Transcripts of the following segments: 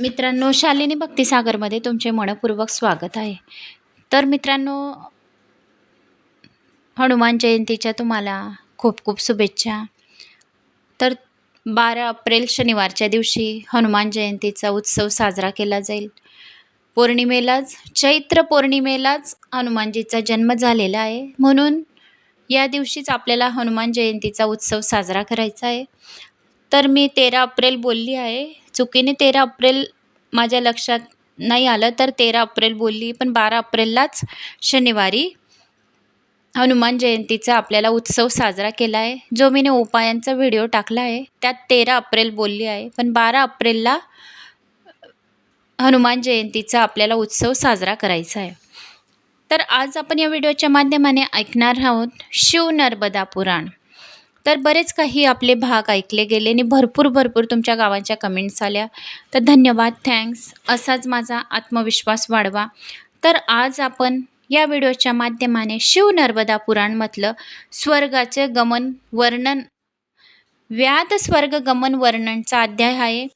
मित्रांनो शालिनी भक्तिसागरमध्ये तुमचे मनपूर्वक स्वागत आहे. तर मित्रांनो हनुमान जयंतीच्या तुम्हाला खूप खूप शुभेच्छा. तर बारा एप्रिल शनिवारच्या दिवशी हनुमान जयंतीचा उत्सव साजरा केला जाईल. पौर्णिमेलाच चैत्र पौर्णिमेलाच हनुमानजीचा जन्म झालेला आहे. म्हणून या दिवशीच आपल्याला हनुमान जयंतीचा उत्सव साजरा करायचा आहे. तर मी तेरा अप्रेल बोलली आहे. चुकीने तेरा अप्रेल माझ्या लक्षात नाही आलं तर तेरा अप्रेल बोलली पण बारा अप्रेललाच शनिवारी हनुमान जयंतीचा आपल्याला उत्सव साजरा केला आहे. जो मी उपायांचा व्हिडिओ टाकला आहे त्यात तेरा अप्रेल बोलली आहे पण बारा अप्रेलला हनुमान जयंतीचा आपल्याला उत्सव साजरा करायचा आहे. तर आज आपण या व्हिडिओच्या माध्यमाने ऐकणार आहोत शिव नर्मदा पुराण. तर बरेच काही आपले भाग ऐकले गेले आणि भरपूर भरपूर तुमच्या गावांच्या कमेंट्स आल्या. तर धन्यवाद. थँक्स असाच माझा आत्मविश्वास वाढवा. तर आज आपण या व्हिडिओच्या माध्यमाने शिव नर्मदा पुराणमधलं स्वर्गाचे गमन वर्णन व्याध स्वर्ग गमन वर्णनचा अध्याय आहे.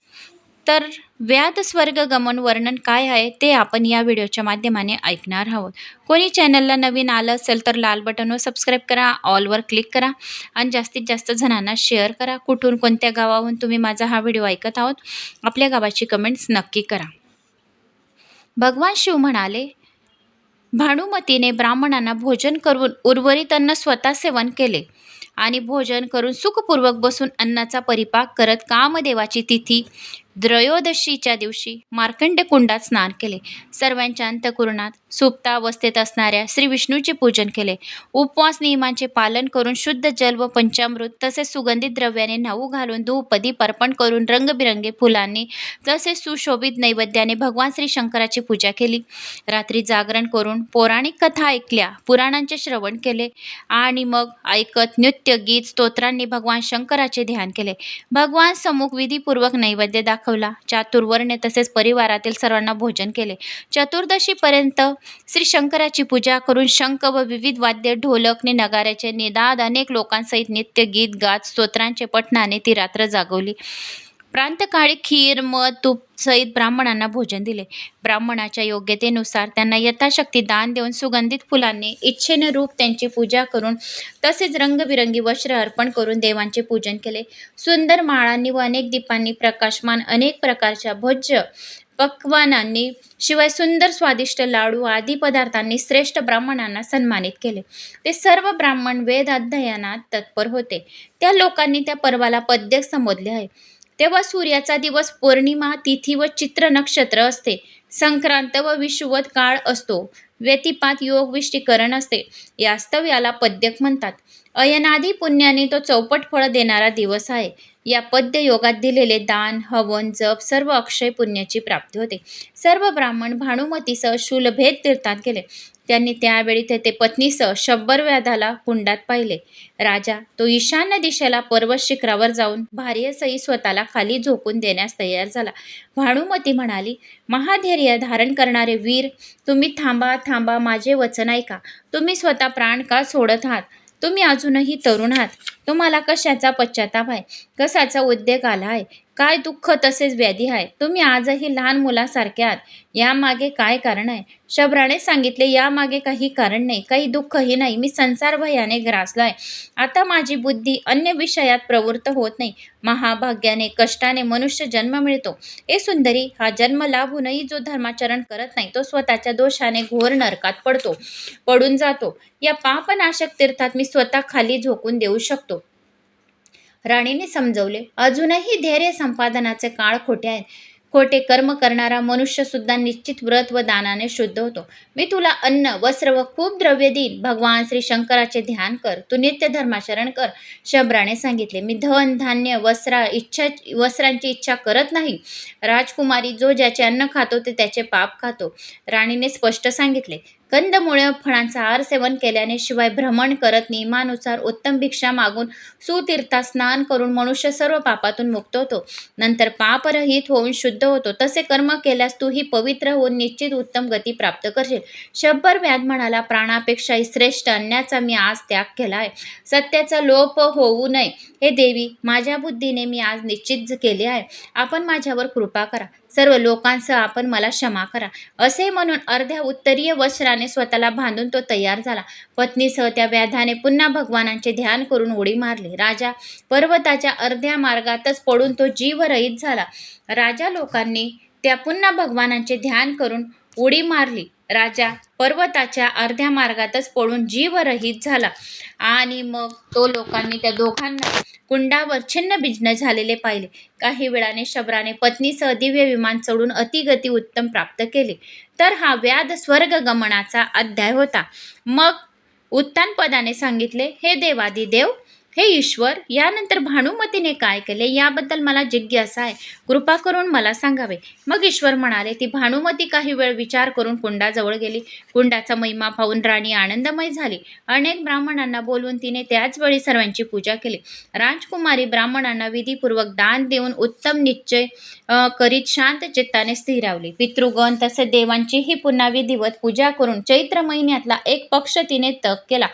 तर व्याध स्वर्ग गमन वर्णन काय आहे ते आपण या व्हिडिओच्या माध्यमाने ऐकणार आहोत. कोणी चॅनलला नवीन आलं असेल तर लाल बटनवर सबस्क्राईब करा ऑलवर क्लिक करा आणि जास्तीत जास्त जणांना शेअर करा. कुठून कोणत्या गावाहून तुम्ही माझा हा व्हिडिओ ऐकत आहोत आपल्या गावाची कमेंट्स नक्की करा. भगवान शिव म्हणाले भानुमतीने ब्राह्मणांना भोजन करून उर्वरित अन्न स्वतः सेवन केले आणि भोजन करून सुखपूर्वक बसून अन्नाचा परिपाक करत कामदेवाची तिथी त्रयोदशीच्या दिवशी मार्कंड कुंडात स्नान केले. सर्वांच्या अंतकुरणात सुप्तावस्थेत असणाऱ्या श्री विष्णूचे पूजन केले. उपवास नियमांचे पालन करून शुद्ध जल व पंचामृत तसेच सुगंधित द्रव्याने न्हाऊ घालून धूपदी पर्पण करून रंगबिरंगी फुलांनी तसेच सुशोभित नैवेद्याने भगवान श्री शंकराची पूजा केली. रात्री जागरण करून पौराणिक कथा ऐकल्या. पुराणांचे श्रवण केले आणि मग ऐकत नृत्य गीत स्तोत्रांनी भगवान शंकराचे ध्यान केले. भगवान समुख विधीपूर्वक नैवेद्य दाखव दाखवला. चातुर्वर्ण्य तसेच परिवारातील सर्वांना भोजन केले. चतुर्दशीपर्यंत श्री शंकराची पूजा करून शंख व विविध वाद्य ढोलकने नगाऱ्याचे निदाद अनेक लोकांसहित नित्य गीत गात स्तोत्रांचे पठणाने ती रात्र जागवली. प्रांतकाळी खीर मध तूप सहित ब्राह्मणांना भोजन दिले. ब्राह्मणाच्या योग्यतेनुसार त्यांना यथाशक्ती दान देऊन सुगंधित फुलांनी इच्छेने रूप त्यांची पूजा करून तसेच रंगबिरंगी वस्त्र अर्पण करून देवांचे पूजन केले. सुंदर माळांनी व अनेक दीपांनी प्रकाशमान अनेक प्रकारच्या भोज्य पक्वानांनी शिवाय सुंदर स्वादिष्ट लाडू आदी पदार्थांनी श्रेष्ठ ब्राह्मणांना सन्मानित केले. ते सर्व ब्राह्मण वेद अध्ययनात तत्पर होते. त्या लोकांनी त्या पर्वाला पद्य संबोधले आहे. तेव्हा सूर्याचा दिवस पौर्णिमा तिथी व चित्र नक्षत्र असते. संक्रांत व विषुवत काळ असतो. व्यतिपात योग विष्टीकरण असते. यास्तव याला पद्यक म्हणतात. अयनादी पुण्याने तो चौपट फळ देणारा दिवस आहे. या पद्य योगात दिलेले दान हवन जप सर्व अक्षय पुण्याची प्राप्ती होते. सर्व ब्राह्मण भानुमतीसह शूलभेद तीर्थात गेले. त्यांनी त्यावेळी तेथे पत्नीसह शंभर व्याधाला कुंडात पाहिले. राजा तो ईशान्य दिशेला पर्वत शिखरावर जाऊन भार्यसही स्वतःला खाली झोपून देण्यास तयार झाला. भानुमती म्हणाली महाधैर्य धारण करणारे वीर तुम्ही थांबा थांबा माझे वचन ऐका. तुम्ही स्वतः प्राण का सोडत आहात? तुम्ही अजूनही तरुण आहात. तुम्हाला कशाचा पश्चाताप आहे? कशाचा उद्योग आला आहे? काय दुःख तसेच व्याधी आहे? तुम्ही आजही लहान मुलासारखे आहात. यामागे काय कारण आहे? शबराने सांगितले यामागे काही कारण नाही काही दुःखही नाही. मी संसार भयाने ग्रासलो आहे. आता माझी बुद्धी अन्य विषयात प्रवृत्त होत नाही. महाभाग्याने कष्टाने मनुष्य जन्म मिळतो. ए सुंदरी हा जन्म लाभूनही जो धर्माचरण करत नाही तो स्वतःच्या दोषाने घोर नरकात पडतो पडून जातो. या पापनाशक तीर्थात मी स्वतः खाली झोकून देऊ शकतो. राणीने समजवले अजूनही धैर्य संपादनाचे काळ खोटे आहेत. खोटे कर्म करणारा मनुष्य सुद्धा निश्चित व्रत व दानाने शुद्ध होतो. मी तुला अन्न वस्त्र व खूप द्रव्य देईन. भगवान श्री शंकराचे ध्यान कर. तू नित्य धर्माचरण कर. शबराने सांगितले मी धन धान्य वस्त्रा इच्छा वस्त्रांची इच्छा करत नाही. राजकुमारी जो ज्याचे अन्न खातो ते त्याचे पाप खातो. राणीने स्पष्ट सांगितले कंदमुळे फळांचा आहार सेवन केल्याने शिवाय भ्रमण करत नियमानुसार उत्तम भिक्षा मागून सुतीर्थात स्नान करून मनुष्य सर्व पापातून मुक्त होतो. नंतर पापरहित होऊन शुद्ध होतो. तसे कर्म केल्यास तूही पवित्र होऊन निश्चित उत्तम गती प्राप्त करशील. शब्बर व्याध म्हणाला प्राणापेक्षाही श्रेष्ठ अन्याचा मी आज त्याग केला आहे. सत्याचा लोप होऊ नये. हे देवी माझ्या बुद्धीने मी आज निश्चित केले आहे. आपण माझ्यावर कृपा करा. सर्व लोकांसह आपण मला क्षमा करा. असे म्हणून अर्ध्या उत्तरीय वस्त्राने स्वतःला बांधून तो तयार झाला. पत्नीसह त्या व्याधाने पुन्हा भगवानांचे ध्यान करून उडी मारली. राजा पर्वताच्या अर्ध्या मार्गातच पडून तो जीवरहित झाला. राजा लोकांनी त्या पुन्हा भगवानांचे ध्यान करून उडी मारली. राजा पर्वताच्या अर्ध्या मार्गातच पडून जीवरहित झाला. आणि मग तो लोकांनी त्या दोघांना कुंडावर छिन्न भिन्न झालेले पाहिले. काही वेळाने शबराने पत्नीसह दिव्य विमान चढून अतिगती उत्तम प्राप्त केले. तर हा व्याध स्वर्गगमनाचा अध्याय होता. मग उत्तानपदाने सांगितले हे देवादी देव हे ईश्वर यानंतर भानुमतीने काय केले याबद्दल मला जिज्ञासा आहे. कृपा करून मला सांगावे. मग ईश्वर म्हणाले ती भानुमती काही वेळ विचार करून कुंडाजवळ गेली. कुंडाचा महिमा पाहून राणी आनंदमय झाली. अनेक ब्राह्मणांना बोलवून तिने त्याचवेळी सर्वांची पूजा केली. राजकुमारी ब्राह्मणांना विधीपूर्वक दान देऊन उत्तम निश्चय करीत शांत चित्ताने स्थिरावली. पितृगण तसेच देवांचीही पुन्हा विधिवत पूजा करून चैत्र महिन्यातला एक पक्ष तिने तप केला.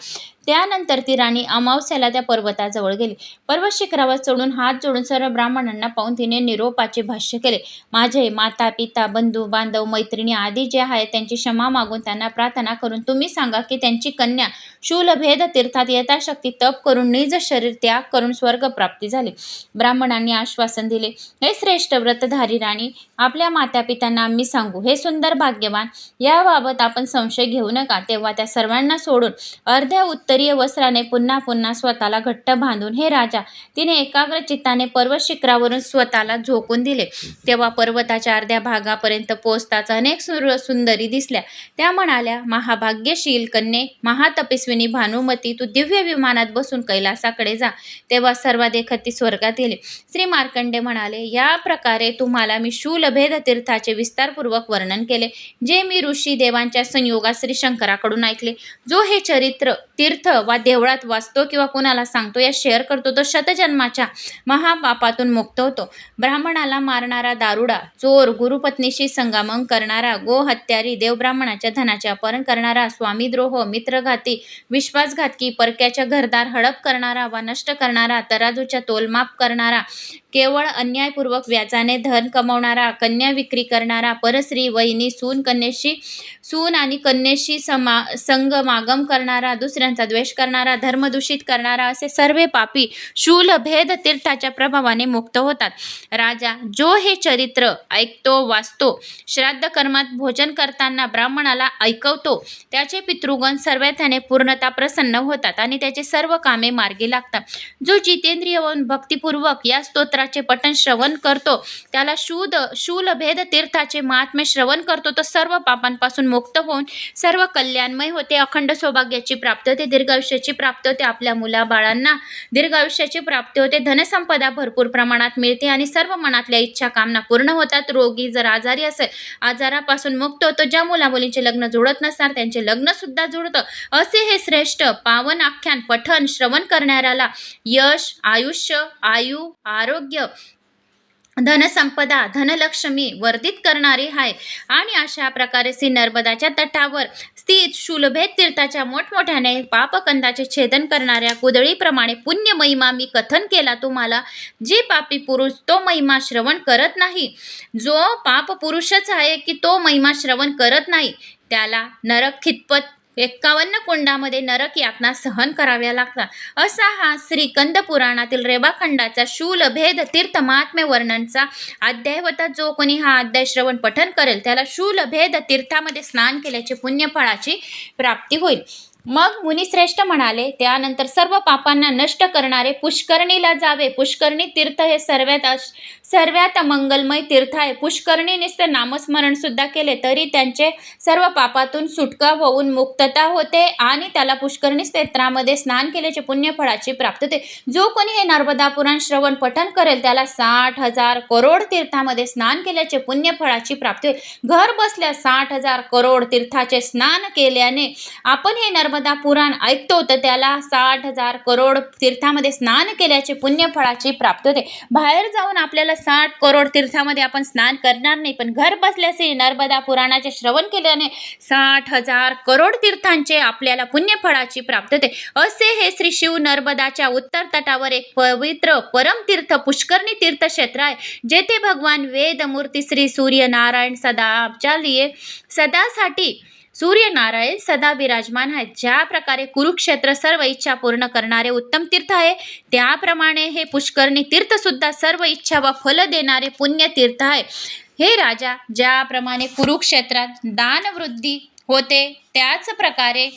त्यानंतर ती राणी अमावस्याला त्या पर्वताजवळ गेली. पर्वत शिखरावर चढून हात जोडून सर्व ब्राह्मणांना पाहून तिने निरोपाचे भाष्य केले. माझे माता पिता बंधू बांधव मैत्रिणी आदी जे आहेत त्यांची क्षमा मागून त्यांना प्रार्थना करून तुम्ही सांगा की त्यांची कन्या शूलभेद तीर्थात यथाशक्ती तप करून निज शरीर त्याग करून स्वर्ग प्राप्ती झाली. ब्राह्मणांनी आश्वासन दिले हे श्रेष्ठ व्रतधारी राणी आपल्या मातापित्यांना आम्ही सांगू. हे सुंदर भाग्यवान याबाबत आपण संशय घेऊ नका. तेव्हा त्या सर्वांना सोडून अर्ध्या उत्तर उत्तरीय वस्त्राने पुन्हा पुन्हा स्वतःला घट्ट बांधून हे राजा तिने एकाग्र चित्ताने पर्वत शिखरावरून स्वतःला झोकून दिले. तेव्हा पर्वताच्या अर्ध्या भागापर्यंत पोचताच अनेक सुंदरी दिसल्या. त्या म्हणाल्या महाभाग्यशील कन्ये महातपस्विनी भानुमती तू दिव्य विमानात बसून कैलासाकडे जा. तेव्हा सर्व ती स्वर्गात गेली. श्री मार्कंडे म्हणाले या प्रकारे तुम्हाला मी शूलभेद तीर्थाचे विस्तारपूर्वक वर्णन केले जे मी ऋषी देवांच्या संयोगात श्री शंकराकडून ऐकले. जो हे चरित्र तीर्थ वा देवळात वाचतो किंवा कोणाला सांगतो या शेअर करतो तो शतजन्माच्या महापापातून मुक्त होतो. ब्राह्मणाला मारणारा दारुडा चोर गुरुपत्नीशी संगमन करणारा गोहत्यारी देवब्राह्मणाच्या धनाचे अपहरण करणारा स्वामीद्रोह मित्रघाती विश्वासघातकी परक्याच्या घरदार हडप करणारा वा नष्ट करणारा तराजूच्या तोलमाप करणारा केवळ अन्यायपूर्वक व्याजाने धन कमवणारा कन्या विक्री करणारा परस्त्री वहिनी सून कन्येशी सून आणि कन्येशी समा संगमागम करणारा दुसऱ्यांचा द्वेष करणारा धर्मदूषित करणारा असे सर्व पापी शूल भेद तीर्थाच्या प्रभावाने मुक्त होतात. राजा जो हे चरित्र ऐकतो वाचतो श्राद्ध कर्मात भोजन करताना ब्राह्मणाला ऐकवतो त्याचे पितृगण सर्वथाने पूर्णता प्रसन्न होतात आणि त्याचे सर्व कामे मार्गी लागतात. जो जितेंद्रिय होऊन भक्तिपूर्वक या स्तोत्राचे पठण श्रवण करतो. त्याला शूद शूलभेद तीर्थाचे महात्म्य श्रवण करतो. तर सर्व पापांपासून मुक्त होऊन सर्व कल्याणमय होते. अखंड सौभाग्याची प्राप्ती होते. दीर्घायुष्याची प्राप्ती होते. आपल्या मुलाबाळांना दीर्घायुष्याची प्राप्ती होते. धनसंपदा भरपूर प्रमाणात मिळते आणि सर्व मनातल्या इच्छा कामना पूर्ण होतात. रोगी जर आजारी असेल आजारापासून मुक्त होतो. ज्या मुलामुलींचे लग्न जुळत नसणार त्यांचे लग्न सुद्धा जुळतं. असे हे श्रेष्ठ पावन आख्यान पठन श्रवण करणाऱ्याला यश आयुष्य आयु आरोग्य धनसंपदा धनलक्ष्मी वर्धित करणारी आहे आणि अशा प्रकारे श्री नर्मदाच्या तटावर स्थित शुलभेद तीर्थाच्या मोठमोठ्याने पापकंदाचे छेदन करणाऱ्या कुदळीप्रमाणे पुण्य महिमा मी कथन केला तुम्हाला. जे पापी पुरुष तो महिमा श्रवण करत नाही. जो पाप पुरुषच आहे की तो महिमा श्रवण करत नाही त्याला नरक खितपत एक्कावन्न कुंडामध्ये नरक यातना सहन कराव्या लागतात. असा हा श्रीकंद पुराणातील रेवाखंडाचा शूलभेद तीर्थ महात्म्य वर्णनचा अध्याय होता. जो कोणी हा अध्याय श्रवण पठन करेल त्याला शूलभेद तीर्थामध्ये स्नान केल्याचे पुण्यफळाची प्राप्ती होईल. मग मुनिश्रेष्ठ म्हणाले त्यानंतर सर्व पापांना नष्ट करणारे पुष्करणीला जावे. पुष्करणी तीर्थ हे सर्वात सर्वात मंगलमय तीर्थ आहे. पुष्करणी नुसते नामस्मरण सुद्धा केले तरी त्यांचे सर्व पापातून सुटका होऊन मुक्तता होते आणि त्याला पुष्करणी क्षेत्रामध्ये स्नान केल्याचे पुण्यफळाची प्राप्त होते. जो कोणी हे नर्मदा पुराण श्रवण पठन करेल त्याला साठ हजार करोड तीर्थामध्ये स्नान केल्याचे पुण्यफळाची प्राप्ती होईल घर बसल्या साठ हजार करोड तीर्थाचे स्नान केल्याने आपण हे नर्मदा नर्मदा पुराण ऐकतो तर त्याला साठ हजार करोड तीर्थामध्ये स्नान केल्याचे पुण्यफळाची प्राप्त होते. बाहेर जाऊन आपल्याला साठ करोड तीर्थामध्ये आपण स्नान करणार नाही पण घर बसल्यास नर्मदा पुराणाचे श्रवण केल्याने साठ हजार करोड तीर्थांचे आपल्याला पुण्यफळाची प्राप्त होते. असे हे श्री शिव नर्मदाच्या उत्तर तटावर एक पवित्र परमतीर्थ पुष्करणी तीर्थक्षेत्र आहे जेथे भगवान वेदमूर्ती श्री सूर्यनारायण सदाच्या लिए सदासाठी सूर्यनारायण सदा विराजमान आहेत. ज्या प्रकारे कुरुक्षेत्र सर्व इच्छा पूर्ण करणारे उत्तम तीर्थ आहे त्याप्रमाणे हे पुष्करणी तीर्थ सुद्धा सर्व इच्छा व फल देणारे पुण्य तीर्थ आहे. हे राजा ज्याप्रमाणे कुरुक्षेत्रात दानवृद्धी होते त्याच प्रकारे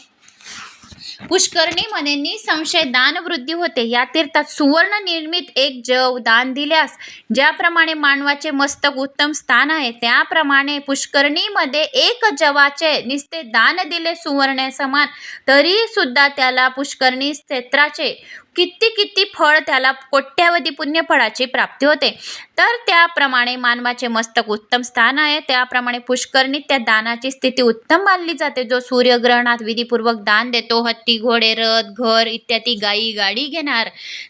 पुष्करणीमध्ये निसंशय दानवृद्धी होते. या तीर्थात सुवर्ण निर्मित एक जव दान दिल्यास ज्याप्रमाणे मानवाचे मस्तक उत्तम स्थान आहे त्याप्रमाणे पुष्करणीमध्ये एक जवाचे निस्ते दान दिले सुवर्ण समान तरी सुद्धा त्याला पुष्करणी क्षेत्राचे किती किती फळ त्याला कोट्यावधी पुण्यफळाची प्राप्ती होते. तर त्याप्रमाणे मानवाचे मस्तक उत्तम स्थान आहे. त्याप्रमाणे पुष्करणीत त्या दानाची स्थिती उत्तम मानली जाते. जो सूर्यग्रहणात विधीपूर्वक दान देतो हत्ती घोडे रथ घर इत्यादी गाई गाडी घेणार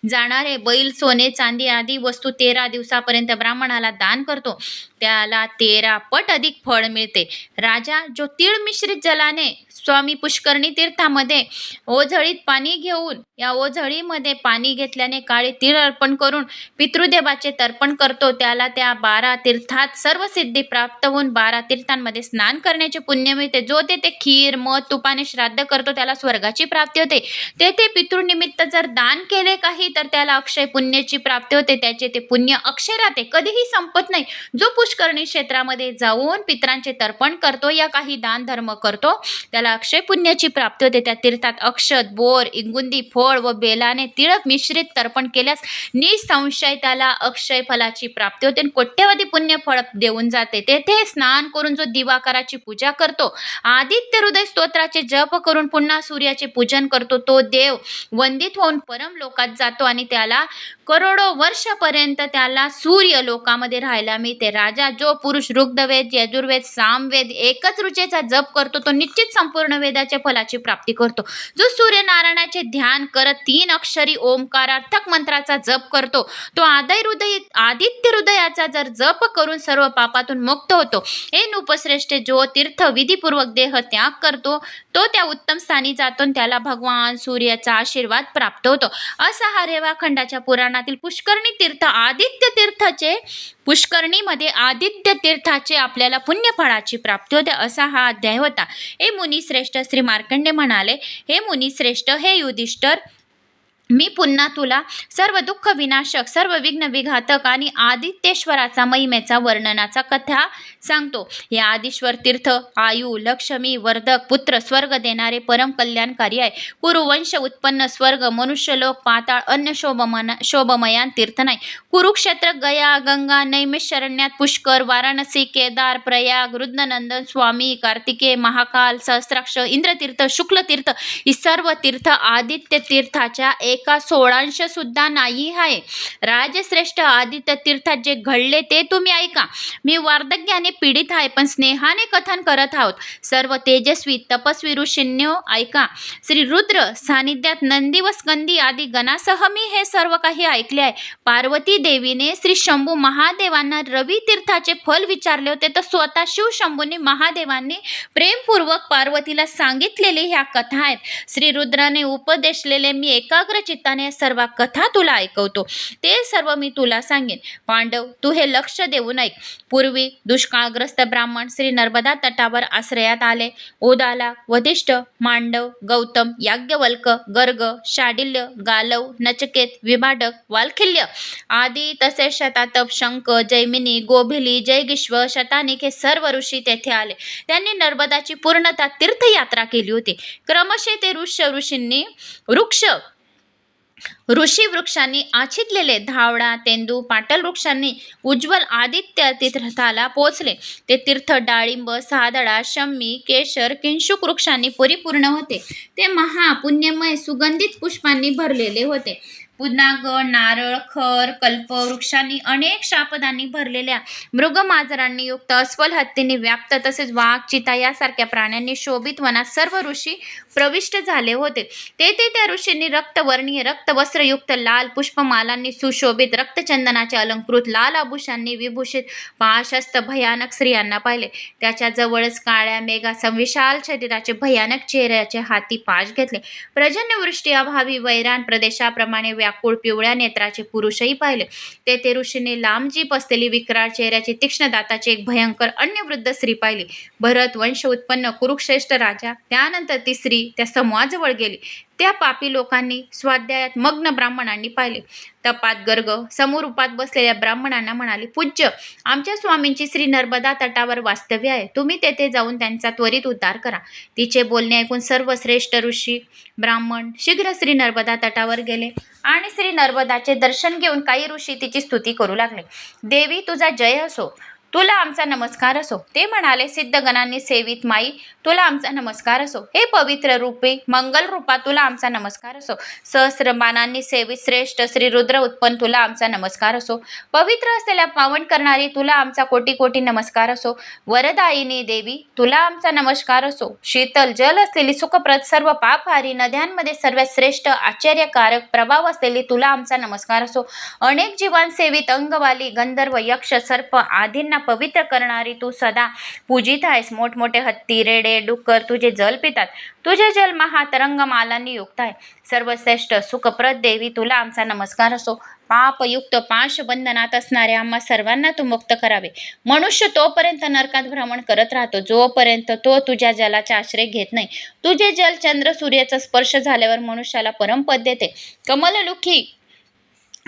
जाणारे बैल सोने चांदी आदी वस्तू तेरा दिवसापर्यंत ब्राह्मणाला दान करतो. त्याला तेरा पट अधिक फळ मिळते. राजा जो तीळ मिश्रित जलाने स्वामी पुष्करणी तीर्थामध्ये ओझळीत पाणी घेऊन या ओझळीमध्ये पाणी घेतल्याने काळे तीळ अर्पण करून पितृदेवाचे तर्पण करतो. त्याला त्या बारा तीर्थात सर्व सिद्धी प्राप्त होऊन बारा तीर्थांमध्ये स्नान करण्याचे पुण्य मिळते. जो तेथे खीर मध तुपाने श्राद्ध करतो त्याला स्वर्गाची प्राप्ती होते. तेथे पितृनिमित्त जर दान केले काही तर त्याला अक्षय पुण्याची प्राप्ती होते. त्याचे ते पुण्य अक्षय राहते कधीही संपत नाही. जो पुष्करणी क्षेत्रामध्ये जाऊन पितरांचे तर्पण करतो या काही दान धर्म करतो त्याला अक्षय पुण्याची प्राप्ती होते. त्या तीर्थात अक्षत बोर इंगुंदी फळ व बेलाने तिळक मिश्रित तर्पण केल्यास निसंशय त्याला अक्षय फलाची प्राप्ती होते आणि कोट्यवधी पुण्य फळ देऊन जाते. तेथे स्नान करून जो दिवाकाराची पूजा करतो आदित्य हृदय स्तोत्राचे जप करून पुन्हा सूर्याचे पूजन करतो तो देव वंदित होऊन परम लोकात जातो आणि त्याला करोडो वर्षापर्यंत त्याला सूर्य लोकामध्ये राहायला मिळते. राजा जो पुरुष ऋग्धवेद यजुर्वेद सामवेद एकच रुचेचा जप करतो तो निश्चित संपूर्ण वेदाच्या फलाची प्राप्ती करतो. जो सूर्यनारायणाचे ध्यान करत तीन अक्ष अक्षरी ओंकारार्थक मंत्राचा जप करतो. तो आदय हृदय आदित्य हृदयाचा जर जप करून सर्व पापातून मुक्त होतो. हे नुपश्रेष्ठ जो तीर्थ विधीपूर्वक देह त्याग करतो तो त्या उत्तम स्थानी जातो त्याला भगवान सूर्याचा आशीर्वाद प्राप्त होतो. असा हा रेवाखंडाच्या पुराणातील पुष्करणी तीर्थ आदित्य तीर्थाचे पुष्करणीमध्ये आदित्य तीर्थाचे आपल्याला पुण्यफळाची प्राप्ती होते असा हा अध्याय होता. हे मुनिश्रेष्ठ श्री मार्कंडे म्हणाले हे मुनिश्रेष्ठ हे युधिष्ठर मी पुन्हा तुला सर्व दुःख विनाशक सर्व विघ्न विघातक आणि आदित्येश्वराचा महिमेचा वर्णनाचा कथा सांगतो. या आदिश्वर तीर्थ आयु लक्ष्मी वर्धक पुत्र स्वर्ग देणारे परम कल्याणकारी आहे. कुरुवंश उत्पन्न स्वर्ग मनुष्यलोक पाताळ अन्य शोभमना शोभमयान तीर्थ नाही. कुरुक्षेत्र गया गंगा नैमिषरण्यात पुष्कर वाराणसी केदार प्रयाग रुद्रनंदन स्वामी कार्तिके महाकाल सहस्राक्ष इंद्रतीर्थ शुक्लतीर्थ ही सर्व तीर्थ आदित्य तीर्थाच्या एक सोळांश सुद्धा नाही आहे. राजश्रेष्ठ आदित्य तीर्थात जे घडले ते तुम्ही ऐका. मी वार्धक्याने पीडित आहे पण स्नेहाने कथन करत आहोत. सर्व तेजस्वी तपस्वी ऋषींनो ऐका. श्री रुद्र सानिध्यात नंदी व स्कंदी आदी गणासह मी हे सर्व काही ऐकले आहे. पार्वती देवीने श्री शंभू महादेवांना रवी तीर्थाचे फल विचारले होते तर स्वतः शिव शंभूने महादेवांनी प्रेमपूर्वक पार्वतीला सांगितलेले ह्या कथा आहेत. श्री रुद्राने उपदेशलेले मी एकाग्र चित्ताने सर्व कथा तुला ऐकवतो. ते सर्व मी तुला सांगेन. पांडव तू हे लक्ष देऊन ऐक. पूर्वी दुष्काळग्रस्त ब्राह्मण श्री नर्मदा तटावर आश्रयात आले. ओदाला वधिष्ठ मांडव गौतम याज्ञवल्क गर्ग शाडिल्य गालव नचकेत विभाडक वालखिल्य आदी तसेच शतातप शंक जैमिनी गोभिली जयगिश्व शतानिक हे सर्व ऋषी तेथे आले. त्यांनी नर्मदाची पूर्णता तीर्थयात्रा केली होती. क्रमशः ते ऋष ऋषींनी वृक्ष ऋषी वृक्षांनी आच्छितलेले धावडा तेंदू पाटल वृक्षांनी उज्ज्वल आदित्य तीर्थाला पोचले ते तीर्थ डाळिंब सादडा शम्मी केशर किंशुक वृक्षांनी परिपूर्ण होते. ते महापुण्यमय सुगंधित पुष्पांनी भरलेले होते. पुन्हा नारळ खर कल्प वृक्षांनी अनेक शापदांनी भरलेल्या मृगमाजरांनी युक्त अस्वल हत्तींनी व्याप्त तसेच वाघ चिता यासारख्या प्राण्यांनी शोभित वनात सर्व ऋषी प्रविष्ट झाले होते. तेथे त्या ऋषींनी रक्तवर्णीय रक्तवस्त्रयुक्त लाल पुष्पमालांनी सुशोभित रक्तचंदनाचे अलंकृत लाल आभूषांनी विभूषित पाशस्त भयानक स्त्रियांना पाहिले. त्याच्या जवळच काळ्या मेघासम विशाल शरीराचे भयानक चेहऱ्याचे हाती पाश घेतले. पर्जन्यवृष्टी अभावी वैरान प्रदेशाप्रमाणे व्या व्याकुळ पिवळ्या नेत्राचे पुरुषही पाहिले. तेथे ऋषीने लांब जीप असलेली विक्राळ चेहऱ्याची तीक्ष्ण दाताचे एक भयंकर अन्य वृद्ध स्त्री पाहिली. भरत वंश उत्पन्न कुरुक्षेष्ठ राजा त्यानंतर ती स्त्री त्या समूहाजवळ गेली. त्या पापी लोकांनी स्वाध्यायात मग्न ब्राह्मणांनी पाहिले. तपात गर्ग समोरूपात बसलेल्या ब्राह्मणांना म्हणाले पूज्य आमच्या स्वामींची श्री नर्मदा तटावर वास्तव्य आहे. तुम्ही तेथे जाऊन त्यांचा त्वरित उद्धार करा. तिचे बोलणे ऐकून सर्व श्रेष्ठ ऋषी ब्राह्मण शीघ्र श्री नर्मदा तटावर गेले. आणि श्री नर्मदाचे दर्शन घेऊन काही ऋषी तिची स्तुती करू लागले. देवी तुझा जय असो. तुला आमचा नमस्कार असो. ते म्हणाले सिद्धगणांनी सेवित माई तुला आमचा नमस्कार असो. हे पवित्र रूपे मंगल रूपा तुला आमचा नमस्कार असो. सहस्रमानांनी सेवित श्रेष्ठ श्री रुद्र उत्पन्न तुला आमचा नमस्कार असो. पवित्र असलेल्या पावन करणारी तुला आमचा कोटी कोटी नमस्कार असो. वरदायिनी देवी तुला आमचा नमस्कार असो. शीतल जल असलेली सुखप्रद सर्व पापहारी नद्यांमध्ये सर्वात श्रेष्ठ आश्चर्यकारक प्रभाव असलेली तुला आमचा नमस्कार असो. अनेक जीवनसेवित अंगवाली गंधर्व यक्ष सर्प आदींना पवित्र करणारी तू सदा पूजित आहेस मोठमोठे हत्ती रेडे डुक्कर तुझे जल पितात तुझे जल महा महातरंगमालांनी युक्त आहे सर्वश्रेष्ठ सुखप्रद देवी तुला आमचा नमस्कार असो पापयुक्त पाशबंधनात असणाऱ्या आम्हा सर्वांना तू मुक्त करावे मनुष्य तोपर्यंत नरकात भ्रमण करत राहतो जोपर्यंत तो तुझ्या जलाचा आश्रय घेत नाही तुझे जल चंद्र सूर्याचा स्पर्श झाल्यावर मनुष्याला परमपद देते कमललुखी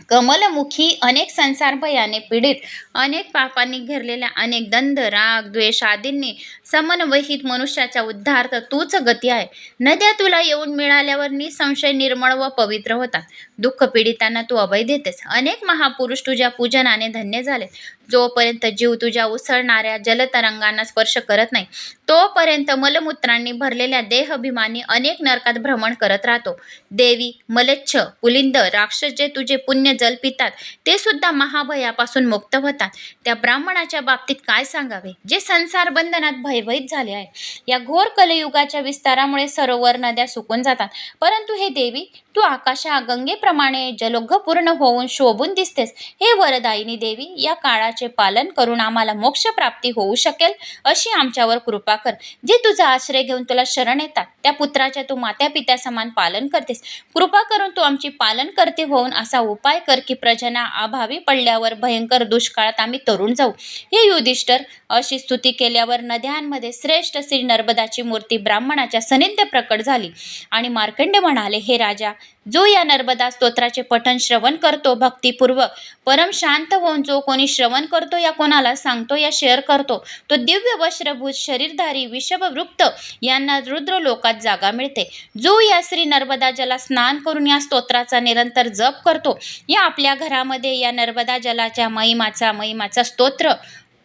कमलमुखी अनेक संसार भयाने पीडित अनेक पापांनी घेरलेल्या अनेक दंद राग द्वेष आदींनी समन्वयित मनुष्याचा उद्धार तर तूच गती आहे. नद्या तुला येऊन मिळाल्यावर निसंशय निर्मळ व पवित्र होतात. दुःख पीडितांना तू अभय देतेस. अनेक महापुरुष तुझ्या पूजनाने धन्य झाले. जोपर्यंत जीव तुझ्या उसळणाऱ्या जलतरंगांना स्पर्श करत नाही तोपर्यंत मलमूत्रांनी भरलेल्या देहभिमानी अनेक नरकात भ्रमण करत राहतो. देवी मलच्छ पुलिंद राक्षस जे तुझे पुण्य जल पितात ते सुद्धा महाभयापासून मुक्त होतात. त्या ब्राह्मणाच्या बाबतीत काय सांगावे? जे संसार बंधनात भयभीत झाले आहे. या घोर कलयुगाच्या विस्तारामुळे सरोवर नद्या सुकून जातात. परंतु हे देवी तू आकाशा गंगेप्रमाणे जलोघपूर्ण होऊन शोभून दिसतेस. हे वरदायिनी देवी या काळाचे पालन करून आम्हाला मोक्षप्राप्ती होऊ शकेल अशी आमच्यावर कृपा कर. जे तुझा आश्रय घेऊन तुला शरण येतात त्या पुत्राच्या तू मात्या पित्या समान पालन करतेस. कृपा करून तू आमची पालन करते होऊन असा उपाय कर की प्रजना अभावी पडल्यावर भयंकर दुष्काळात आम्ही तरुण जाऊ. हे युधिष्ठर अशी स्तुती केल्यावर नद्यांमध्ये श्रेष्ठ श्री नर्मदाची मूर्ती ब्राह्मणाच्या सनिध्य प्रकट झाली आणि मार्कंडे म्हणाले हे राजा जो या नर्मदा स्तोत्राचे पठण श्रवण करतो भक्तिपूर्वक परम शांत होऊन जो कोणी श्रवण करतो या कोणाला सांगतो या शेअर करतो तो दिव्य वस्त्रभूत शरीरधारी विषभवृक्त यांना रुद्र लोकात जागा मिळते. जो या श्री नर्मदा जला स्नान करून या स्तोत्राचा निरंतर जप करतो या आपल्या घरामध्ये या नर्मदा जलाच्या महिमाचा महिमाचा स्तोत्र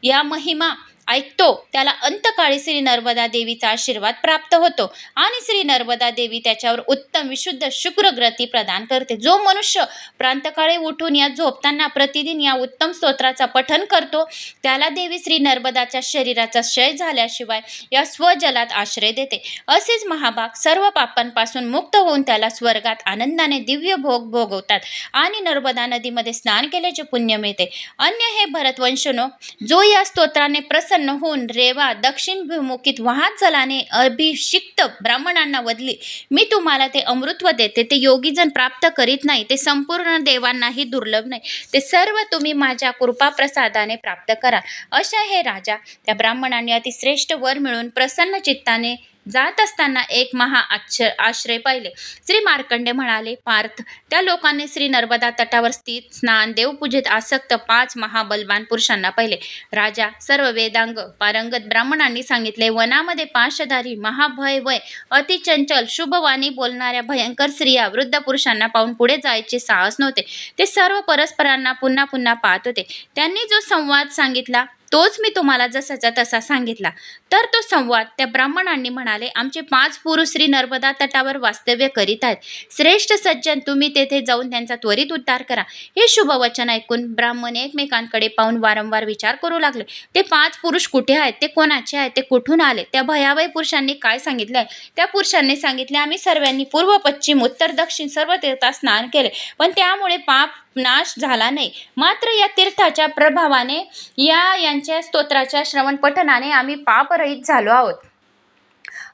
या महिमा ऐकतो. त्याला अंतकाळी श्री नर्मदा देवीचा आशीर्वाद प्राप्त होतो आणि श्री नर्मदा देवी त्याच्यावर उत्तम विशुद्ध शुक्रग्रती प्रदान करते. जो मनुष्य प्रांतकाळी उठून या झोपताना प्रतिदिन या उत्तम स्तोत्राचा पठन करतो त्याला देवी श्री नर्मदाच्या शरीराचा क्षय झाल्याशिवाय या स्वजलात आश्रय देते. असेच महाभाग सर्व पापांपासून मुक्त होऊन त्याला स्वर्गात आनंदाने दिव्य भोग भोगवतात आणि नर्मदा नदीमध्ये स्नान केल्याचे पुण्य मिळते. अन्य हे भरतवंशनो जो या स्तोत्राने प्रसन्न होऊन रेवा दक्षिणभिमुखीत वाहत जलाने अभिषिक्त ब्राह्मणांना वदली मी तुम्हाला ते अमृत्व देते ते योगीजन प्राप्त करीत नाही ते संपूर्ण देवांनाही दुर्लभ नाही ते सर्व तुम्ही माझ्या कृपाप्रसादाने प्राप्त करा. अशा हे राजा त्या ब्राह्मणांनी अतिश्रेष्ठ वर मिळून प्रसन्न चित्ताने जात असताना एक महा आच्छ आश्रय पाहिले. श्री मार्कंडे म्हणाले पार्थ त्या लोकांनी श्री नर्मदा तटावर स्थित स्नान देवपूजेत आसक्त पाच महाबलवान पुरुषांना पाहिले. राजा सर्व वेदांग पारंगत ब्राह्मणांनी सांगितले वनामध्ये पाशधारी महाभय वय अतिचंचल शुभवाणी बोलणाऱ्या भयंकर स्त्रिया वृद्ध पुरुषांना पाहून पुढे जायचे साहस नव्हते. ते सर्व परस्परांना पुन्हा पुन्हा पाहत होते. त्यांनी जो संवाद सांगितला तोच मी तुम्हाला जसाचा तसा सांगितला. तर तो संवाद त्या ब्राह्मणांनी म्हणाले आमचे पाच पुरुष श्री नर्मदा तटावर वास्तव्य करीत आहेत. श्रेष्ठ सज्जन तुम्ही तेथे जाऊन त्यांचा त्वरित उद्धार करा. हे शुभवचन ऐकून ब्राह्मण एकमेकांकडे पाहून वारंवार विचार करू लागले. ते पाच पुरुष कुठे आहेत? ते कोणाचे आहेत? ते कुठून आले? त्या भयावह पुरुषांनी काय सांगितले आहे त्या पुरुषांनी सांगितले आम्ही सर्वांनी पूर्व पश्चिम उत्तर दक्षिण सर्व तीर्थात स्नान केले. पण त्यामुळे पाप नाश झाला नाही. मात्र या तीर्थाच्या प्रभावाने या यांच्या स्तोत्राच्या श्रवण पठनाने आम्ही पापरहित झालो आहोत.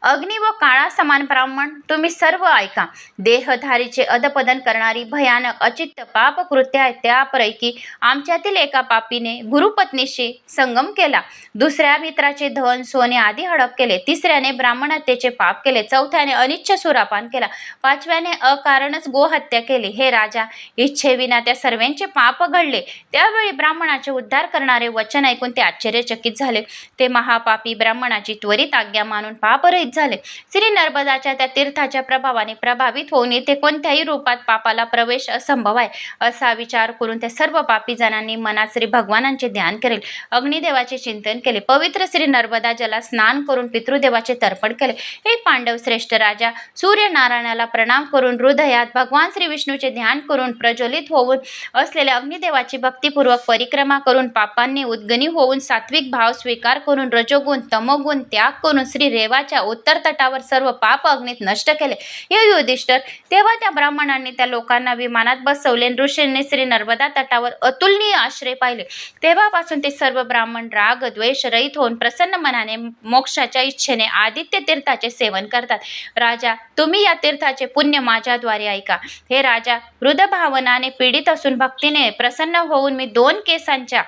अग्नी व काळा समान ब्राह्मण तुम्ही सर्व ऐका. देहधारीचे अधपदन करणारी भयानक अचित्त पाप कृत्य आहेत त्यापैकी आमच्यातील एका पापीने गुरुपत्नीशी संगम केला. दुसऱ्या मित्राचे धन सोने आदी हडप केले. तिसऱ्याने ब्राह्मणहत्येचे पाप केले. चौथ्याने अनिच्छ सुरापान केला. पाचव्याने अकारणच गोहत्या केली. हे राजा इच्छेविना त्या सर्वांचे पाप घडले. त्यावेळी ब्राह्मणाचे उद्धार करणारे वचन ऐकून ते आश्चर्यचकित झाले. ते महापापी ब्राह्मणाची त्वरित आज्ञा मानून पापरहित झाले. श्री नर्मदाच्या त्या तीर्थाच्या प्रभावाने प्रभावित होऊन येथे कोणत्याही रूपात पापाला प्रवेश असंभव आहे असा विचार करून त्या सर्व पापी जणांनी मनात श्री भगवानांचे ध्यान करेल अग्निदेवाचे चिंतन केले पवित्र श्री नर्मदा जला स्नान करून पितृदेवाचे तर्पण केले. हे पांडव श्रेष्ठ राजा सूर्यनारायणाला प्रणाम करून हृदयात भगवान श्री विष्णूचे ध्यान करून प्रज्वलित होऊन असलेल्या अग्निदेवाची भक्तिपूर्वक परिक्रमा करून पापांनी उद्गनी होऊन सात्विक भाव स्वीकार करून रजोगुण तमोगुण त्याग करून श्री रेवाच्या उत्तर तटावर सर्व पाप अग्नीत नष्ट केले. हे युधिष्ठर तेव्हा त्या ब्राह्मणांनी त्या लोकांना विमानात बसवले ऋषींनी श्री नर्मदा तटावर अतुलनीय आश्रय पाहिले. तेव्हापासून ते सर्व ब्राह्मण राग द्वेष रहित होऊन प्रसन्न मनाने मोक्षाच्या इच्छेने आदित्य तीर्थाचे सेवन करतात. राजा तुम्ही या तीर्थाचे पुण्य माझ्याद्वारे ऐका. हे राजा हृदभावनाने पीडित असून भक्तीने प्रसन्न होऊन मी दोन केसांच्या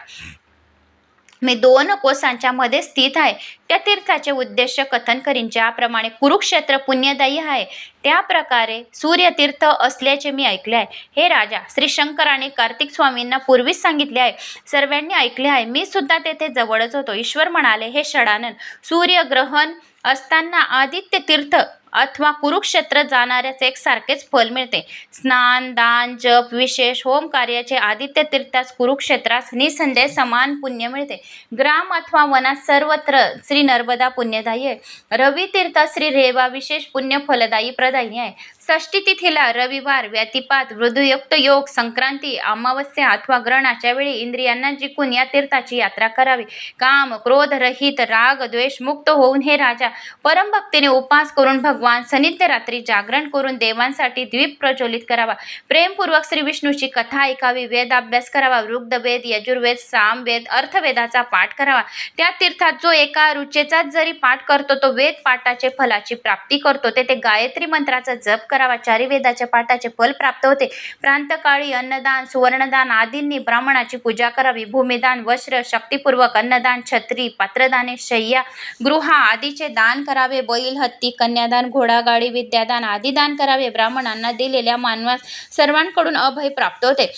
मी दोन कोसांच्या मध्ये स्थित आहे. त्या तीर्थाचे उद्देश कथन करीन. ज्याप्रमाणे कुरुक्षेत्र पुण्यदायी आहे त्या प्रकारे सूर्यतीर्थ असल्याचे मी ऐकले आहे. हे राजा श्री शंकराने कार्तिक स्वामींना पूर्वीच सांगितले आहे. सर्वांनी ऐकले आहे. मी सुद्धा तेथे जवळच होतो. ईश्वर म्हणाले हे षडानन सूर्यग्रहण असताना आदित्य तीर्थ अथवा कुरुक्षेत्र जाणाऱ्याचे एकसारखेच फल मिळते. स्नान दान जप विशेष होम कार्याचे आदित्य तीर्थास कुरुक्षेत्रास निसंदेह समान पुण्य मिळते. ग्राम अथवा वनात सर्वत्र श्री नर्मदा पुण्यदायी आहे. रवी तीर्थ श्री रेवा विशेष पुण्य फलदायी प्रदायी आहे. षष्टी तिथीला रविवार व्यतिपात वृद्धयुक्त योग संक्रांती अमावस्या अथवा ग्रहणाच्या वेळी इंद्रियांना जिंकून या तीर्थाची यात्रा करावी. काम क्रोध रहित राग द्वेष मुक्त होऊन हे राजा परमभक्तीने उपास करून भगवान सनिध्य रात्री जागरण करून देवांसाठी द्वीप प्रज्वलित करावा. प्रेमपूर्वक श्री विष्णूची कथा ऐकावी वेद अभ्यास करावा वृद्धवेद यजुर्वेद सामवेद अर्थवेदाचा पाठ करावा. त्या तीर्थात जो एका रुचेचाच जरी पाठ करतो तो वेद पाठाचे फलाची प्राप्ती करतो. तेथे गायत्री मंत्राचा जप करावा. चारिवेदाच्या पाठाचे फल प्राप्त होते. प्रांतकाळी अन्नदान सुवर्णदान आदींनी ब्राह्मणाची पूजा करावी. भूमिदान वस्त्र शक्तीपूर्वक अन्नदान छत्री पात्रदाने शय्या गृहा आदीचे दान करावे. बैल हत्ती कन्यादान घोडागाडी विद्यादान आदी दान करावे. ब्राह्मणांना दिलेल्या मानवास सर्वांकडून अभय प्राप्त होते.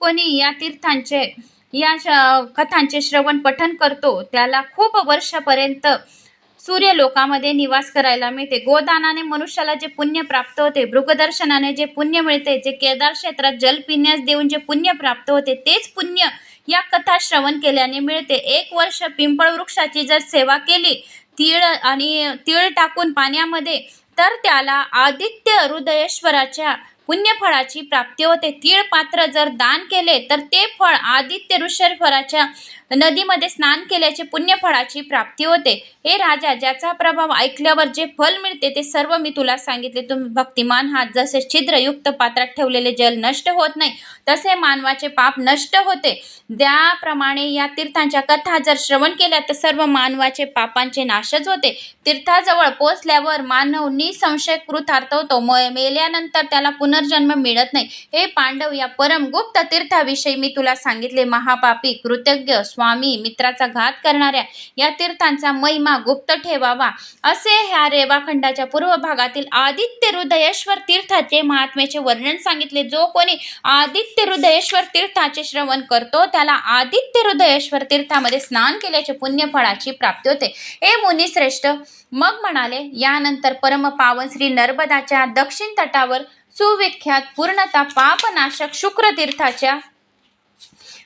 कोणी या तीर्थांचे या कथांचे श्रवण पठन करतो त्याला खूप वर्षापर्यंत सूर्यलोकामध्ये निवास करायला मिळते. गोदानाने मनुष्याला जे पुण्य प्राप्त होते मृगदर्शनाने जे पुण्य मिळते जे केदार क्षेत्रात जल पिण्यास देऊन जे पुण्य प्राप्त होते तेच पुण्य या कथा श्रवण केल्याने मिळते. एक वर्ष पिंपळ वृक्षाची जर सेवा केली तीळ आणि तीळ टाकून पाण्यामध्ये तर त्याला आदित्य हृदयेश्वराच्या पुण्यफळाची प्राप्ती होते. तीळ पात्र जर दान केले तर ते फळ आदित्य ऋषभराच्या नदीमध्ये स्नान केल्याचे पुण्यफळाची प्राप्ती होते. हे राजा ज्याचा प्रभाव ऐकल्यावर जे फल मिळते ते सर्व मी तुला सांगितले. तुम्ही भक्तिमान हा जसे छिद्रयुक्त पात्रात ठेवलेले जल नष्ट होत नाही तसे मानवाचे पाप नष्ट होते. त्याप्रमाणे या तीर्थांच्या कथा जर श्रवण केल्या तर सर्व मानवाचे पापांचे नाशच होते. तीर्थाजवळ पोचल्यावर मानव निसंशय कृतार्थ होतो. म मेल्यानंतर त्याला पुनर्जन्म मिळत नाही. हे पांडव या परम गुप्त तीर्थाविषयी मी तुला सांगितले. महापापी कृतज्ञ स्वामी मित्राचा घात करणाऱ्या या तीर्थांचा महिमा गुप्त ठेवावा. असे ह्या रेवाखंडाच्या पूर्व भागातील आदित्य हृदयेश्वर तीर्थाचे महात्म्याचे वर्णन सांगितले. जो कोणी आदित्य हृदयेश्वर तीर्थाचे श्रवण करतो त्याला आदित्य हृदयेश्वर तीर्थामध्ये स्नान केल्याचे पुण्यफळाची प्राप्ती होते. हे मुनी श्रेष्ठ मग म्हणाले यानंतर परम पावन श्री नर्मदाच्या दक्षिण तटावर सुविख्यात पूर्णतः पापनाशक शुक्र तीर्थाच्या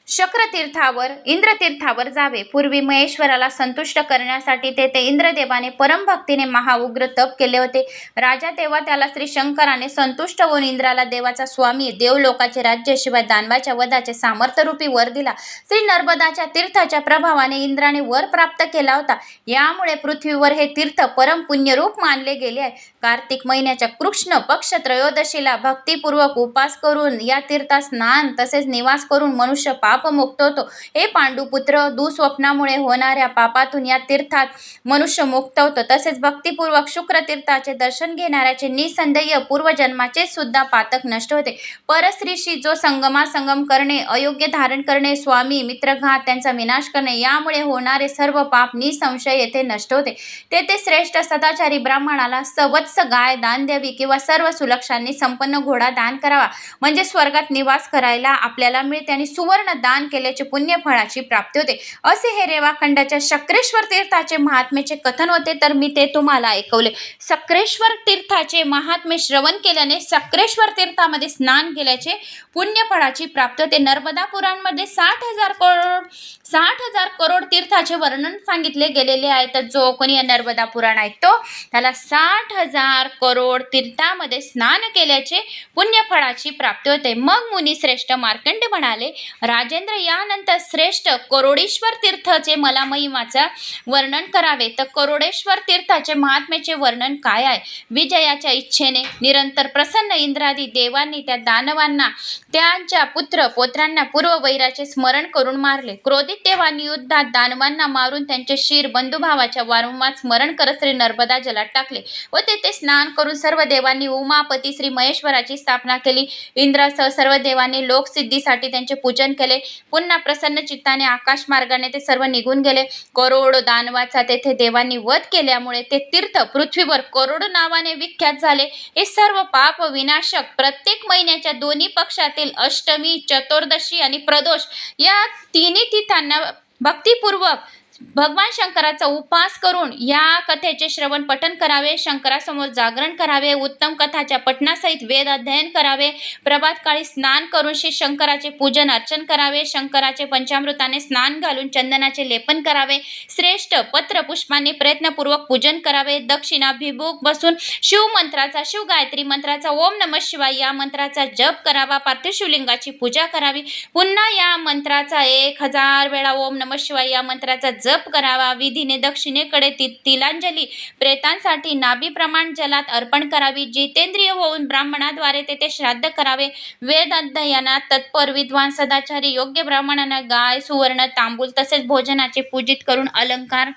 शक्रतीर्थावर इंद्रतीर्थावर जावे. पूर्वी महेश्वराला संतुष्ट करण्यासाठी तेथे इंद्रदेवाने परमभक्तीने महाउग्र तप केले होते. राजा तेव्हा त्याला श्री शंकराने संतुष्ट होऊन इंद्राला देवाचा स्वामी देवलोकाचे राज्य शिवाय दानवाच्या वधाचे सामर्थ्यरूपी वर दिला. श्री नर्मदाच्या तीर्थाच्या प्रभावाने इंद्राने वर प्राप्त केला होता. यामुळे पृथ्वीवर हे तीर्थ परम पुण्यरूप मानले गेले आहे. कार्तिक महिन्याच्या कृष्ण पक्ष त्रयोदशीला भक्तिपूर्वक उपास करून या तीर्थात स्नान तसेच निवास करून मनुष्य पाप पापमुक्त होतो. हे पांडुपुत्र दुःस्वप्नामुळे होणाऱ्या पापातून या तीर्थात मनुष्य मुक्त होतो. तसेच भक्तिपूर्वक शुक्र तीर्थाचे दर्शन घेणाऱ्याचे निसंदेह पूर्वजन्माचे सुद्धा पातक नष्ट होते. परस्त्रीशी जो संगमासंगम करणे अयोग्य धारण करणे स्वामी मित्रघात त्यांचा विनाश करणे यामुळे होणारे सर्व पाप निसंशय येथे नष्ट होते. तेथे श्रेष्ठ सदाचारी ब्राह्मणाला सवत्स गाय दान द्यावी किंवा सर्व सुलक्षांनी संपन्न घोडा दान करावा. म्हणजे स्वर्गात निवास करायला आपल्याला मिळते आणि सुवर्ण दान केल्याचे पुण्यफळाची प्राप्ती होते. असे हे रेवाखंडाच्या शक्रेश्वर तीर्थाचे महात्म्याचे कथन होते तर मी ते तुम्हाला ऐकवले. सक्रेश्वर तीर्थाचे महात्म्य श्रवण केल्याने सक्रेश्वर तीर्थामध्ये स्नान केल्याचे पुण्यफळाची प्राप्ती होते. नर्मदा पुराणमध्ये साठ हजार करोड साठ हजार करोड तीर्थाचे वर्णन सांगितले गेलेले आहे. तर जो कोणी नर्मदा पुराण ऐकतो त्याला साठ हजार करोड तीर्थामध्ये स्नान केल्याचे पुण्यफळाची प्राप्ती होते. मग मुनी श्रेष्ठ मार्कंड म्हणाले राज राजेंद्र यानंतर श्रेष्ठ करोडेश्वर तीर्थचे मला महिमाचा वर्णन करावे. तर करोडेश्वर तीर्थाचे महात्म्याचे वर्णन काय आहे? विजयाच्या इच्छेने निरंतर प्रसन्न इंद्रादी देवांनी त्या दानवांना त्यांच्या पुत्र पोत्रांना पूर्व वैराचे स्मरण करून मारले. क्रोधित देवांनी युद्धात दानवांना मारून त्यांचे शिर बंधुभावाच्या वारंवार स्मरण करत श्री नर्मदा जलात टाकले व तेथे स्नान करून सर्व देवांनी उमापती श्री महेश्वराची स्थापना केली. इंद्रासह सर्व देवांनी लोकसिद्धीसाठी त्यांचे पूजन केले. पुन्हा प्रसन्न चित्ताने आकाश मार्गाने ते सर्व निघून गेले. करोड दानवाचा तेथे देवांनी वध केल्यामुळे ते तीर्थ पृथ्वीवर करोड नावाने विख्यात झाले. हे सर्व पाप विनाशक प्रत्येक महिन्याच्या दोन्ही पक्षातील अष्टमी चतुर्दशी आणि प्रदोष या तिन्ही तीर्थांना भक्तिपूर्वक भगवान शंकराचा उपास करून या कथेचे श्रवण पठन करावे शंकरासमोर जागरण करावे उत्तम कथाच्या पठणासहित वेद अध्ययन करावे प्रभातकाळी स्नान करून श्री शंकराचे पूजन अर्चन करावे शंकराचे पंचामृताने स्नान घालून चंदनाचे लेपन करावे श्रेष्ठ पत्र पुष्पांनी प्रयत्नपूर्वक पूजन करावे दक्षिणाभिमुख बसून शिवमंत्राचा शिवगायत्री मंत्राचा ओम नम शिवाय या मंत्राचा जप करावा पार्थिव शिवलिंगाची पूजा करावी पुन्हा या मंत्राचा एक हजार वेळा ओम नम शिवाय या मंत्राचा जप करावा विधीने दक्षिणेकडे ति तिलांजली प्रेतांसाठी नाभी प्रमाण जलात अर्पण करावी जितेंद्रिय होऊन ब्राह्मणाद्वारे तेथे श्राद्ध करावे. वेद अध्ययनात तत्पर विद्वान सदाचारी योग्य ब्राह्मणांना गाय सुवर्ण तांबूल तसेच भोजनाचे पूजित करून अलंकार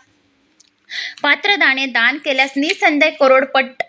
पात्रदाने दान केल्यास निसंदेह करोडपट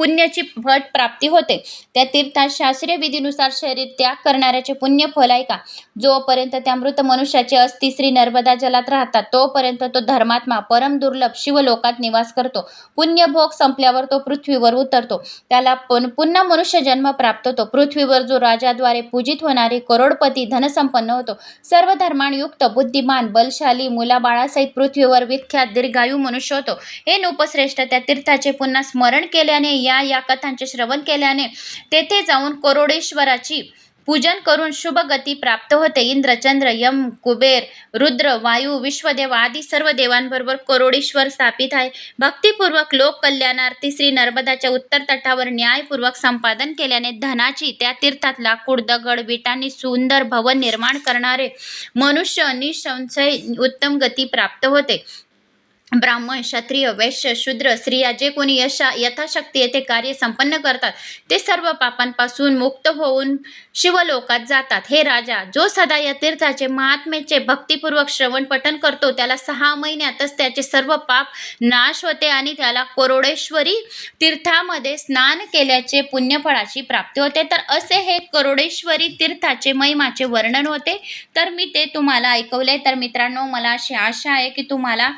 पुण्याची भट प्राप्ती होते. त्या तीर्थात शास्त्रीय विधीनुसार शरीर त्याग करणाऱ्याचे पुण्य फल आहे का? जोपर्यंत त्या मृत मनुष्याचे अस्थि श्री नर्मदा जलात राहतात तोपर्यंत तो धर्मात्मा परम दुर्लभ शिवलोकात निवास करतो. पुण्यभोग संपल्यावर तो पृथ्वीवर उतरतो. त्याला पण पुन्हा मनुष्य जन्म प्राप्त होतो. पृथ्वीवर जो राजाद्वारे पूजित होणारे करोडपती धनसंपन्न होतो. सर्व धर्मांयुक्त बुद्धिमान बलशाली मुलाबाळासहित पृथ्वीवर विख्यात दीर्घायू मनुष्य होतो. हे नृपश्रेष्ठ त्या तीर्थाचे पुन्हा स्मरण केल्याने या या कथांचे श्रवण केल्याने तेथे जाऊन करोडेश्वराची पूजन करून शुभ गती प्राप्त होते. इंद्रचंद्र यम कुबेर रुद्र वायू विश्वदेव आदी सर्व देवांबरोबर करोडेश्वर स्थापित आहे. भक्तिपूर्वक लोक कल्याणार्थी श्री नर्मदाच्या उत्तर तटावर न्यायपूर्वक संपादन केल्याने धनाची त्या तीर्थात लाकूड दगड विटांनी सुंदर भवन निर्माण करणारे मनुष्य निसंशय उत्तम गती प्राप्त होते. ब्राह्मण क्षत्रिय वैश्य शूद्र स्त्रिया जे कोणी यशा यथाशक्ती येथे कार्य संपन्न करतात ते सर्व पापांपासून मुक्त होऊन शिवलोकात जातात. हे राजा जो सदा या तीर्थाचे महात्म्याचे भक्तिपूर्वक श्रवण पठन करतो त्याला सहा महिन्यातच त्याचे सर्व पाप नाश होते आणि त्याला करोडेश्वरी तीर्थामध्ये स्नान केल्याचे पुण्यफळाची प्राप्ती होते. तर असे हे करोडेश्वरी तीर्थाचे महिमाचे वर्णन होते. तर मी ते तुम्हाला ऐकवले तर मित्रांनो मला अशी आशा आहे की तुम्हाला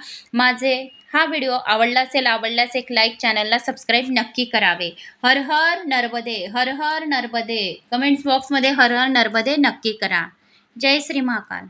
माझे हा व्हिडिओ आवडला असेल आवडल्यास एक लाईक चॅनलला सबस्क्राईब नक्की करावे. हर हर नर्मदे हर हर नर्मदे. कमेंट्स बॉक्समध्ये हर हर नर्मदे नक्की करा. जय श्री महाकाल.